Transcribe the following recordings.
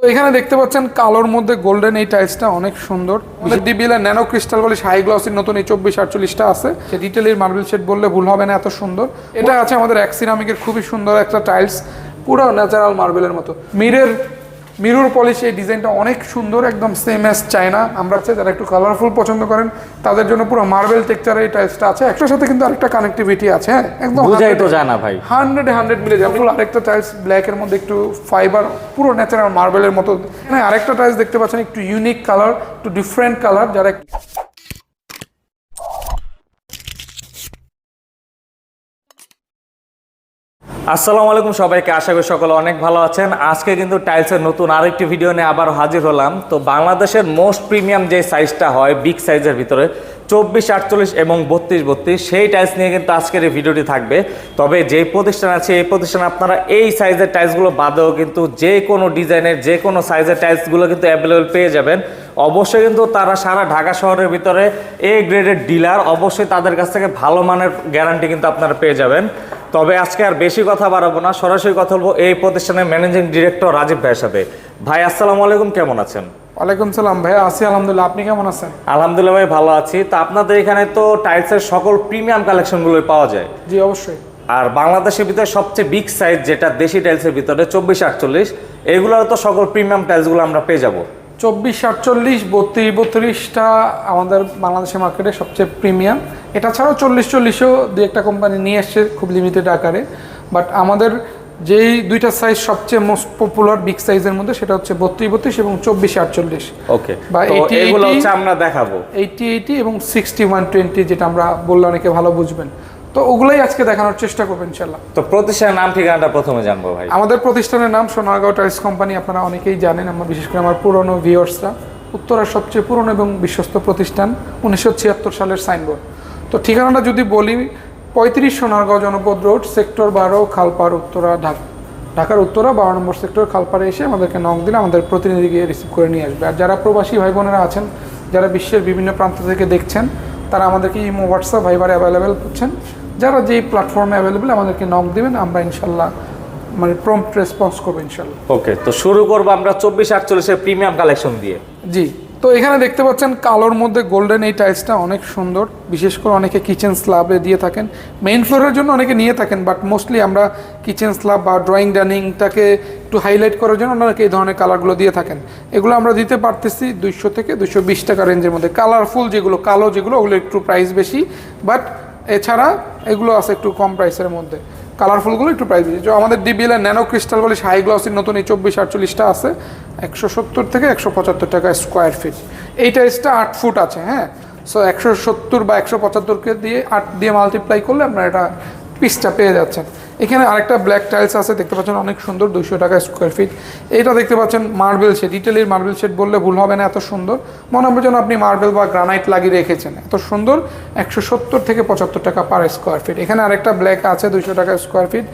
তো এখানে দেখতে পাচ্ছেন কালোর মধ্যে গোল্ডেন এই টাইলসটা অনেক সুন্দর। ডিবিএল এর ন্যানো ক্রিস্টাল বলে হাই গ্লসির নতুন এই চব্বিশ আটচল্লিশটা আছে। সে ডিটেলের মার্বেল শেড বললে ভুল হবে না এত সুন্দর। এটা আছে আমাদের অ্যাক্সিনামিকের খুবই সুন্দর একটা টাইলস পুরো ন্যাচারাল মার্বেলের মতো। মিরের মিরর পলিশ এই ডিজাইনটা অনেক সুন্দর একদম সেম অ্যাজ চায়না আমরা আছে যারা একটু কালারফুল পছন্দ করেন তাদের জন্য পুরো মার্বেল টেক্সচারের এই টাইপসটা আছে। একটার সাথে কিন্তু আরেকটা কানেক্টিভিটি আছে হ্যাঁ? একদম বুঝাই তো জানা ভাই। হান্ড্রেড হান্ড্রেড মিলে যাবে পুরো আরেকটা টাইলস ব্ল্যাকের মধ্যে একটু ফাইবার পুরো ন্যাচারাল মার্বেলের মতো। এখানে আরেকটা টাইলস দেখতে পাচ্ছেন একটু ইউনিক কালার একটু ডিফারেন্ট কালার যারা আসসালামু আলাইকুম সবাইকে, আশা করি সকলে অনেক ভালো আছেন। আজকে কিন্তু টাইলসের নতুন আরেকটি ভিডিও নিয়ে আবার হাজির হলাম। তো বাংলাদেশের মোস্ট প্রিমিয়াম যে সাইজটা হয়, বিগ সাইজের ভিতরে, চব্বিশ, আটচল্লিশ এবং বত্রিশ বত্রিশ, সেই টাইলস নিয়ে কিন্তু আজকের এই ভিডিওটি থাকবে। তবে যে প্রতিষ্ঠান আছে, এই প্রতিষ্ঠানে আপনারা এই সাইজের টাইলসগুলো বাদেও কিন্তু যে কোনো ডিজাইনের, যে কোনো সাইজের টাইলসগুলো কিন্তু অ্যাভেলেবেল পেয়ে যাবেন। অবশ্যই কিন্তু তারা সারা ঢাকা শহরের ভিতরে এ গ্রেডের ডিলার অবশ্যই তাদের কাছ থেকে ভালো মানের গ্যারান্টি কিন্তু আপনারা পেয়ে যাবেন। তবে আজকে আর বেশি কথা বাড়াবো না। সরাসরি কথা বলব এই প্রতিষ্ঠানের ম্যানেজিং ডিরেক্টর রাজীব ভাইয়ের সাথে। ভাই আসসালামু আলাইকুম কেমন আছেন? ওয়ালাইকুম সালাম ভাইয়া আছি আলহামদুলিল্লাহ। আপনি কেমন আছেন? আলহামদুলিল্লাহ ভাই ভালো আছি। তো আপনাদের এখানে তো টাইলসের সকল প্রিমিয়াম কালেকশনগুলোই পাওয়া যায়। জি অবশ্যই। আর বাংলাদেশের ভিতরে সবচেয়ে বিগ সাইজ যেটা দেশি টাইলসের ভিতরে চব্বিশ আটচল্লিশ এগুলোর তো সকল প্রিমিয়াম টাইলসগুলো আমরা পেয়ে যাব। চব্বিশ আটচল্লিশ বত্রিশ বত্রিশটা আমাদের বাংলাদেশের মার্কেটে সবচেয়ে প্রিমিয়াম এটা ছাড়াও চল্লিশ চল্লিশও দু একটা কোম্পানি নিয়ে এসছে খুব লিমিটেড আকারে। বাট আমাদের যেই দুইটা সাইজ সবচেয়ে মোস্ট পপুলার বিগ সাইজের মধ্যে সেটা হচ্ছে বত্রিশ বত্রিশ এবং চব্বিশ আটচল্লিশ। ওকে বা তো 80, এগুলো হচ্ছে আমরা দেখাবো। এইটি এইটি এবং সিক্সটি ওয়ান টোয়েন্টি যেটা আমরা বললে অনেকে ভালো বুঝবেন। তো ওগুলোই আজকে দেখানোর চেষ্টা করবেন ইনশাল্লাহ তো প্রতিষ্ঠানের নাম ঠিকানাটা প্রথমে জানব ভাই। আমাদের প্রতিষ্ঠানের নাম সোনারগাঁও টাইলস কোম্পানি আপনারা অনেকেই জানেন আমরা বিশেষ করে আমার পুরনো ভিওর্সরা উত্তরার সবচেয়ে পুরনো এবং বিশ্বস্ত প্রতিষ্ঠান উনিশশো ছিয়াত্তর সালের সাইনবোর্ড তো ঠিকানাটা যদি বলি পঁয়ত্রিশ সোনারগাঁও জনপদ রোড সেক্টর বারো খালপাড় উত্তরা ঢাকা। ঢাকার উত্তরা বারো নম্বর সেক্টর খালপাড়ে এসে আমাদেরকে নক দিলে আমাদের প্রতিনিধি গিয়ে রিসিভ করে নিয়ে আসবে। আর যারা প্রবাসী ভাই বোনেরা আছেন যারা বিশ্বের বিভিন্ন প্রান্ত থেকে দেখছেন তারা আমাদেরকে ইমো হোয়াটসঅ্যাপ ভাইবার অ্যাভেলেবেল করছেন। যারা যেই প্ল্যাটফর্মে অ্যাভেলেবেল আমাদেরকে নক দেবেন আমরা ইনশাল্লাহ মানে প্রম্পট রেসপন্স করব ইনশাল্লাহ। ওকে তো শুরু করব আমরা চব্বিশ আটচল্লিশের প্রিমিয়াম কালেকশন দিয়ে। জি। তো এখানে দেখতে পাচ্ছেন কালোর মধ্যে গোল্ডেন এই টাইলসটা অনেক সুন্দর। বিশেষ করে অনেকে কিচেন স্ল্যাবে দিয়ে থাকেন। মেইন ফ্লোরের জন্য অনেকে নিয়ে থাকেন বাট মোস্টলি আমরা কিচেন স্ল্যাব বা ড্রয়িং ডাইনিংটাকে একটু হাইলাইট করার জন্য অনেকে এই ধরনের কালারগুলো দিয়ে থাকেন। এগুলো আমরা দিতে পারতেছি দুইশো থেকে দুশো বিশ টাকা রেঞ্জের মধ্যে। কালারফুল যেগুলো, কালো যেগুলো, ওগুলো একটু প্রাইস বেশি বাট এছাড়া এগুলো আছে একটু কম প্রাইসের মধ্যে। কালারফুলগুলো একটু প্রাইস বেশি। আমাদের ডিবিএল এর ন্যানো ক্রিস্টাল বলে হাই গ্লসির নতুন এই চব্বিশ আটচল্লিশটা আছে, একশো সত্তর থেকে একশো পঁচাত্তর টাকা স্কোয়ার ফিট এই টাইসটা আট ফুট আছে হ্যাঁ? সো একশো সত্তর বা একশো পঁচাত্তরকে দিয়ে আট দিয়ে মাল্টিপ্লাই করলে আপনার এটা পিসটা পেয়ে যাচ্ছেন। এখানে আরেকটা ব্ল্যাক টাইলস আছে, দেখতে পাচ্ছেন অনেক সুন্দর দুশো টাকা স্কোয়ার ফিট এটা দেখতে পাচ্ছেন মার্বেল শেড ইটালির মার্বেল শেড বললে ভুল হবে না, এত সুন্দর। মনে হবে যেন আপনি মার্বেল বা গ্রানাইট লাগিয়ে রেখেছেন। এত সুন্দর, একশো সত্তর থেকে পঁচাত্তর টাকা পার স্কোয়ার ফিট এখানে আরেকটা ব্ল্যাক আছে দুশো টাকা স্কোয়ার ফিট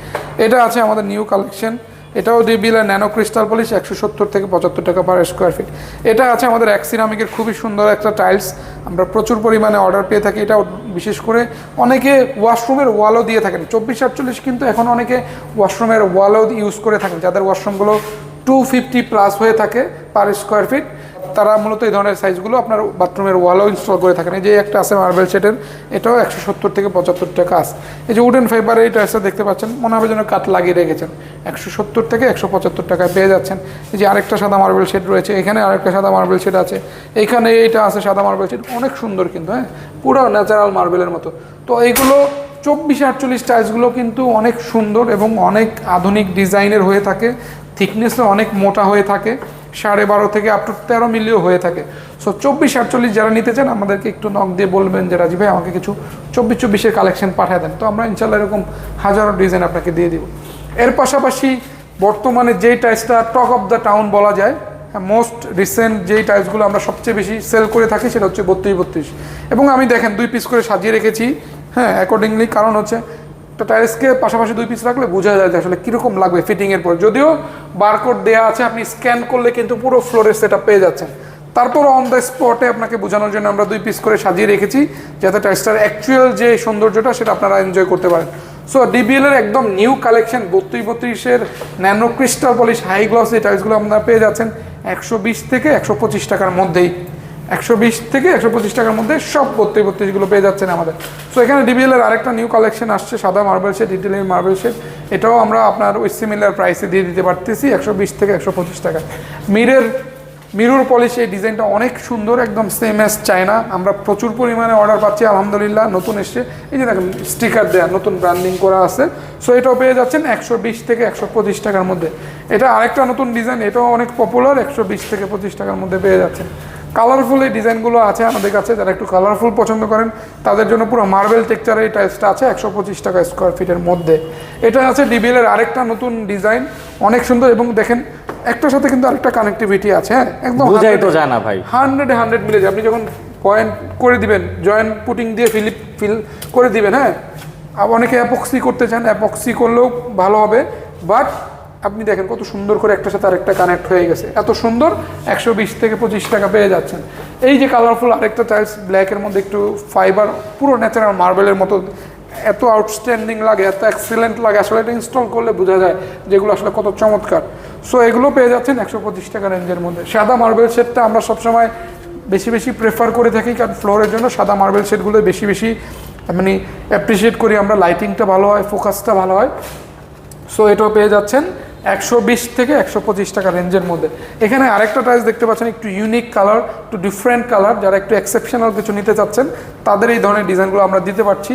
এটা আছে আমাদের নিউ কালেকশন এটাও ডিবিলা ন্যানো ক্রিস্টাল পলিশ, একশো সত্তর থেকে পঁচাত্তর টাকা পার স্কোয়ার ফিট এটা আছে আমাদের অ্যাক্সিনামিকের খুবই সুন্দর একটা টাইলস আমরা প্রচুর পরিমাণে অর্ডার পেয়ে থাকি। এটা বিশেষ করে অনেকে ওয়াশরুমের ওয়ালও দিয়ে থাকেন। চব্বিশ আটচল্লিশ কিন্তু এখন অনেকে ওয়াশরুমের ওয়ালও ইউজ করে থাকেন। যাদের ওয়াশরুমগুলো টু ফিফটি প্লাস হয়ে থাকে পার স্কোয়ার ফিট তারা মূলত এই ধরনের সাইজগুলো আপনার বাথরুমের ওয়ালও ইনস্টল করে থাকেন। এই যে একটা আছে মার্বেল সেটের এটাও একশো সত্তর থেকে পঁচাত্তর টাকা আছে। এই যে উডেন ফাইবার এই টাইসটা দেখতে পাচ্ছেন, মনে হবে যেন কাঠ লাগিয়ে রেখেছেন। একশো সত্তর থেকে একশো পঁচাত্তর টাকায় পেয়ে যাচ্ছেন। এই যে আরেকটা সাদা মার্বেল সেট রয়েছে, এখানে আরেকটা সাদা মার্বেল সেট আছে। এখানে এইটা আছে সাদা মার্বেল সেট অনেক সুন্দর কিন্তু হ্যাঁ? পুরো ন্যাচারাল মার্বেলের মতো। তো এইগুলো চব্বিশ আটচল্লিশ টাইলসগুলো কিন্তু অনেক সুন্দর এবং অনেক আধুনিক ডিজাইনের হয়ে থাকে। থিকনেসও অনেক মোটা হয়ে থাকে। সাড়ে বারো থেকে আপ টু তেরো মিলিও হয়ে থাকে। সো চব্বিশ আটচল্লিশ যারা নিতে চান, আমাদেরকে একটু নক দিয়ে বলবেন যে, রাজীব ভাই, আমাকে কিছু চব্বিশ চব্বিশের কালেকশন পাঠিয়ে দেন। তো আমরা ইনশাল্লাহ এরকম হাজারো ডিজাইন আপনাকে দিয়ে দিব। এর পাশাপাশি বর্তমানে যেই টাইলসটা টক অফ দ্য টাউন বলা যায় মোস্ট রিসেন্ট যেই টাইলসগুলো আমরা সবচেয়ে বেশি সেল করে থাকি, সেটা হচ্ছে বত্রিশ বত্রিশ। এবং আমি দেখেন, দুই পিস করে সাজিয়ে রেখেছি। হ্যাঁ অ্যাকর্ডিংলি কারণ হচ্ছে একটা টাইলসকে পাশাপাশি দুই পিস রাখলে বোঝা যায় যে আসলে কীরকম লাগবে ফিটিংয়ের পর। যদিও বারকোড দেওয়া আছে, আপনি স্ক্যান করলে কিন্তু পুরো ফ্লোরের সেটা পেয়ে যাচ্ছেন। তারপর অন দ্য স্পটে আপনাকে বোঝানোর জন্য আমরা দুই পিস করে সাজিয়ে রেখেছি, যাতে টাইলসটার অ্যাকচুয়াল যে সৌন্দর্যটা, সেটা আপনারা এনজয় করতে পারেন। সো ডিবিএল এর একদম নিউ কালেকশন বত্রিশ বত্রিশের nano crystal polish high gloss এই টাইলসগুলো আপনারা পেয়ে যাচ্ছেন। একশো বিশ থেকে একশো পঁচিশ টাকার মধ্যেই। একশো বিশ থেকে একশো পঁচিশ টাকার মধ্যে সব বত্রিশ বত্রিশগুলো পেয়ে যাচ্ছেন আমাদের। সো এখানে ডিবিএল এর আরেকটা নিউ কালেকশন আসছে, সাদা marble shade Italian marble shade এটাও আমরা আপনার ওই সিমিলার প্রাইসে দিয়ে দিতে পারতেছি, একশো বিশ থেকে একশো পঁচিশ টাকা মিরের, মিরর পলিশ এই ডিজাইনটা অনেক সুন্দর, একদম সেম অ্যাজ চায়না আমরা প্রচুর পরিমাণে অর্ডার পাচ্ছি, আলহামদুলিল্লাহ, নতুন এসছে। এই যে দেখেন স্টিকার দেয়া, নতুন ব্র্যান্ডিং করা আছে। সো এটাও পেয়ে যাচ্ছেন একশো বিশ থেকে একশো পঁচিশ টাকার মধ্যে। এটা আরেকটা নতুন ডিজাইন এটাও অনেক পপুলার একশো বিশ থেকে পঁচিশ টাকার মধ্যে পেয়ে যাচ্ছেন। কালারফুল এই ডিজাইনগুলো আছে আমাদের কাছে যারা একটু কালারফুল পছন্দ করেন তাদের জন্য পুরো মার্বেল টেক্সচারের এই টাইলসটা আছে একশো পঁচিশ টাকা স্কোয়ার ফিটের মধ্যে। এটা আছে ডিবিএলের আরেকটা নতুন ডিজাইন অনেক সুন্দর এবং দেখেন একটার সাথে কিন্তু আরেকটা কানেক্টিভিটি আছে হ্যাঁ? একদম বুঝাই তো যায় না ভাই। হান্ড্রেড হান্ড্রেড মিলে যায়। আপনি যখন পয়েন্ট করে দিবেন জয়েন্ট পুটিং দিয়ে ফিলিপ ফিল করে দিবেন হ্যাঁ? আর অনেকে অ্যাপক্সি করতে চান অ্যাপক্সি করলেও ভালো হবে বাট আপনি দেখেন কত সুন্দর করে একটার সাথে আরেকটা কানেক্ট হয়ে গেছে। এত সুন্দর, একশো বিশ থেকে পঁচিশ টাকা পেয়ে যাচ্ছেন। এই যে কালারফুল আরেকটা টাইলস ব্ল্যাকের মধ্যে একটু ফাইবার পুরো ন্যাচারাল মার্বেলের মতো, এত আউটস্ট্যান্ডিং লাগে, এত এক্সিলেন্ট লাগে। আসলে এটা ইনস্টল করলে বোঝা যায় যেগুলো আসলে কত চমৎকার। সো এগুলো পেয়ে যাচ্ছেন একশো পঁচিশ টাকা রেঞ্জের মধ্যে। সাদা মার্বেল সেটটা আমরা সবসময় বেশি বেশি প্রেফার করে থাকি, কারণ ফ্লোরের জন্য সাদা মার্বেল সেটগুলো বেশি বেশি মানে অ্যাপ্রিসিয়েট করি আমরা। লাইটিংটা ভালো হয় ফোকাসটা ভালো হয়। সো এটাও পেয়ে যাচ্ছেন। একশো বিশ থেকে একশো পঁচিশ টাকা রেঞ্জের মধ্যে। এখানে আরেকটা টাইলস দেখতে পাচ্ছেন, একটু ইউনিক কালার একটু ডিফারেন্ট কালার যারা একটু এক্সেপশনাল কিছু নিতে চাচ্ছেন, তাদের এই ধরনের ডিজাইনগুলো আমরা দিতে পারছি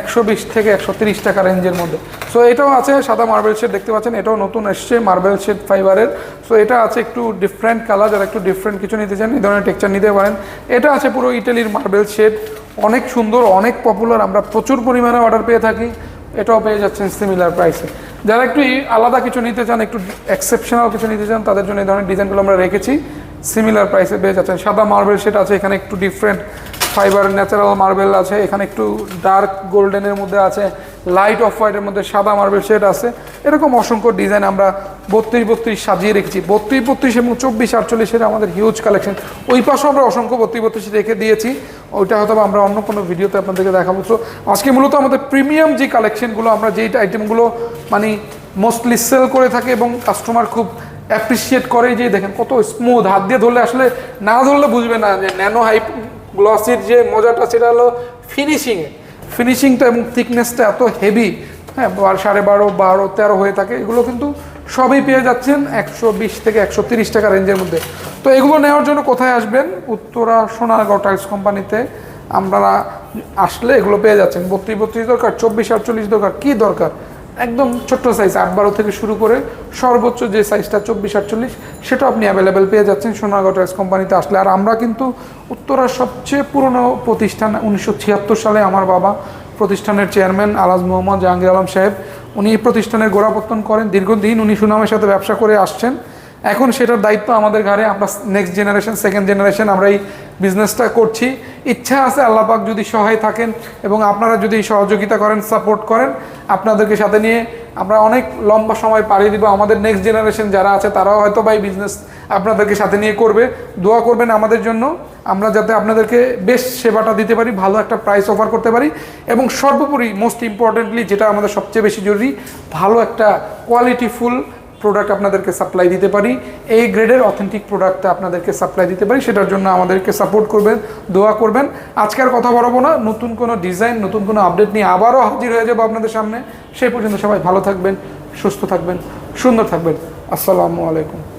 একশো বিশ থেকে একশো তিরিশ টাকা রেঞ্জের মধ্যে। সো এটাও আছে সাদা মার্বেল শেড দেখতে পাচ্ছেন, এটাও নতুন এসছে মার্বেল শেড ফাইবারের সো এটা আছে একটু ডিফারেন্ট কালার যারা একটু ডিফারেন্ট কিছু নিতে চান, এই ধরনের টেক্সচার নিতে পারেন। এটা আছে পুরো ইটালির মার্বেল শেড অনেক সুন্দর, অনেক পপুলার আমরা প্রচুর পরিমাণে অর্ডার পেয়ে থাকি। এটাও পেয়ে যাচ্ছেন সিমিলার প্রাইসে যারা একটু আলাদা কিছু নিতে চান, একটু এক্সেপশনাল কিছু নিতে চান, তাদের জন্য এই ধরনের ডিজাইনগুলো আমরা রেখেছি। সিমিলার প্রাইসে পেয়ে যাচ্ছেন। সাদা মার্বেল সেট আছে, এখানে একটু ডিফারেন্ট ফাইবার, ন্যাচারাল মার্বেল আছে, এখানে একটু ডার্ক গোল্ডেনের মধ্যে আছে, লাইট অফ হোয়াইটের মধ্যে সাদা মার্বেল শেড আছে। এরকম অসংখ্য ডিজাইন আমরা বত্রিশ বত্রিশ সাজিয়ে রেখেছি। বত্রিশ বত্রিশ এবং চব্বিশ আটচল্লিশের আমাদের হিউজ কালেকশন ওই পাশেও আমরা অসংখ্য বত্রিশ বত্রিশ রেখে দিয়েছি। ওইটা হয়তো আমরা অন্য কোনো ভিডিওতে আপনাদেরকে দেখাবো। তো আজকে মূলত আমাদের প্রিমিয়াম যে কালেকশনগুলো আমরা যেই আইটেমগুলো মানে মোস্টলি সেল করে থাকি এবং কাস্টমার খুব অ্যাপ্রিসিয়েট করে যে দেখেন কত স্মুথ হাত দিয়ে ধরলে আসলে না ধরলে বুঝবে না যে ন্যানো হাইপ গ্লসির যে মজাটা সেটা হলো ফিনিশিংয়ে ফিনিশিংটা এবং থিকনেসটা এত হেভি হ্যাঁ সাড়ে বারো বারো, তেরো হয়ে থাকে, এগুলো কিন্তু সবই পেয়ে যাচ্ছেন একশো বিশ থেকে একশো তিরিশ টাকা রেঞ্জের মধ্যে। তো এগুলো নেওয়ার জন্য কোথায় আসবেন? উত্তরা সোনারগাঁও টাইলস কোম্পানিতে আমরা আসলে এগুলো পেয়ে যাচ্ছেন। বত্রিশ বত্রিশ দরকার, চব্বিশ, আটচল্লিশ দরকার, কী দরকার? একদম ছোট্ট সাইজ আট বারো থেকে শুরু করে সর্বোচ্চ যে সাইজটা চব্বিশ আটচল্লিশ সেটা আপনি অ্যাভেলেবেল পেয়ে যাচ্ছেন সোনারগাঁও টাইলস কোম্পানিতে আসলে। আর আমরা কিন্তু উত্তরার সবচেয়ে পুরনো প্রতিষ্ঠান, উনিশশো ছিয়াত্তর সালে আমার বাবা প্রতিষ্ঠানের চেয়ারম্যান আলাজ মোহাম্মদ জাহাঙ্গীর আলম সাহেব, উনি এই প্রতিষ্ঠানের গোড়াপত্তন করেন। দীর্ঘদিন উনি সুনামের সাথে ব্যবসা করে আসছেন। এখন সেটার দায়িত্ব আমাদের ঘাড়ে, আমরা নেক্সট জেনারেশন সেকেন্ড জেনারেশন আমরা এই বিজনেসটা করছি। ইচ্ছা আছে আল্লাপাক যদি সহায় থাকেন এবং আপনারা যদি সহযোগিতা করেন, সাপোর্ট করেন, আপনাদেরকে সাথে নিয়ে আমরা অনেক লম্বা সময় পাড়ি দিব। আমাদের নেক্সট জেনারেশন যারা আছে, তারাও হয়তো বা এই বিজনেস আপনাদেরকে সাথে নিয়ে করবে। দোয়া করবেন আমাদের জন্য। আমরা যাতে আপনাদেরকে বেশ সেবাটা দিতে পারি, ভালো একটা প্রাইস অফার করতে পারি এবং সর্বোপরি মোস্ট ইম্পর্টেন্টলি যেটা আমাদের সবচেয়ে বেশি জরুরি, ভালো একটা কোয়ালিটিফুল প্রোডাক্ট আপনাদেরকে সাপ্লাই দিতে পারি। এই গ্রেডের অথেন্টিক প্রোডাক্টটা আপনাদেরকে সাপ্লাই দিতে পারি, সেটার জন্য আমাদেরকে সাপোর্ট করবেন, দোয়া করবেন। আজকে আর কথা বলব না, নতুন কোনো ডিজাইন নতুন কোনো আপডেট নিয়ে আবারও হাজির হয়ে যাব আপনাদের সামনে। সেই পর্যন্ত সবাই ভালো থাকবেন, সুস্থ থাকবেন, সুন্দর থাকবেন। আসসালামু আলাইকুম।